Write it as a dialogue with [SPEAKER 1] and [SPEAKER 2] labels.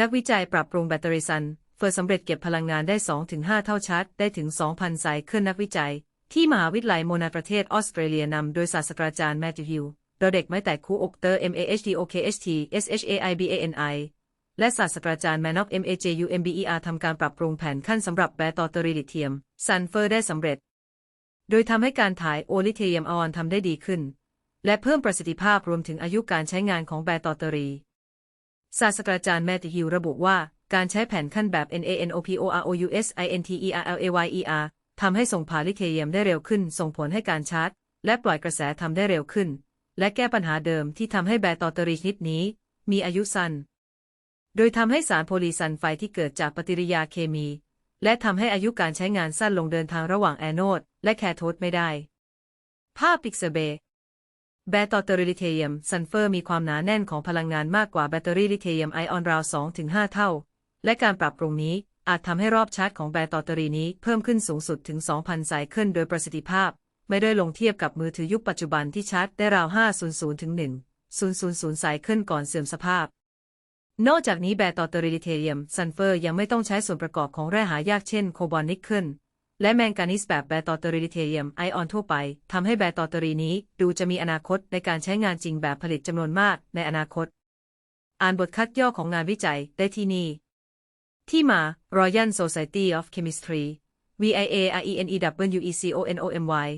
[SPEAKER 1] นักวิจัยปรับปรุงแบตเตอรี่ซันเฟอร์สำเร็จเก็บพลังงานได้ 2-5 เท่าชาร์จ ได้ถึง 2,000ไซเคิลนักวิจัย ที่มหาวิทยาลัยโมนาประเทศออสเตรเลียนำโดยศาสตราจารย์แมทธิวิลโดยเด็กไม่แต่คูอกเตอร์ MAHDOKHT SHAIBANI และศาสตราจารย์แมนอก MAJUMBER ทำการปรับปรุงแผนขั้นสำหรับแบตเตอรี่ลิเธียมซัลเฟอร์ได้สำเร็จ โดยทำให้การถ่ายโอลิเทียมออนทำได้ดีขึ้น และเพิ่มประสิทธิภาพรวมถึงอายุการใช้งานของแบตเตอรี่ ศาสตราจารย์แมทธิฮิวระบุว่า การใช้แผนขั้นแบบ NANOPOROUSINTERLAYER ทำให้ส่งผ่าลิเธียมได้เร็วขึ้น ส่งผลให้การชาร์จ และปล่อยกระแสทำได้เร็วขึ้น และแก้ปัญหาเดิมที่ทำให้แบตเตอรี่ชนิดนี้ มีอายุสั้น โดยทำให้สารโพลีซัลไฟที่เกิดจากปฏิกิริยาเคมี และทำให้อายุการใช้งานสั้นลงเดินทางระหว่างแอนโนดและแคโทดไม่ได้ ภาพปิกเซเบ แบตเตอรี่ลิเธียมซัลเฟอร์มีความหนาแน่นของพลังงานมากกว่าแบตเตอรี่ลิเธียมไอออนราว 2-5 เท่า และการปรับปรุงนี้อาจทำให้รอบชาร์จของแบตเตอรี่นี้เพิ่มขึ้นสูงสุดถึง 2,000 ไซเคิลโดยประสิทธิภาพ ไม่ได้ลงเทียบกับมือถือยุคปัจจุบันที่ชาร์จได้ราว 500ถึง1,000 ไซเคิลก่อนเสื่อมสภาพ นอกจากนี้แบตเตอรี่ลิเธียมซัลเฟอร์ยังไม่ต้องใช้ส่วนประกอบของแร่หายากเช่นโคบอลนิกเกิล และแมงกานิสแบบแบตเตอรีลิเทียมไอออนทั่วไปทำให้แบตเตอรี่นี้ดูจะมีอนาคตในการใช้งานจริงแบบผลิตจำนวนมากในอนาคต อ่านบทคัดย่อของงานวิจัยได้ที่นี่ ที่มา Royal Society of Chemistry VIA RENEWECONOMY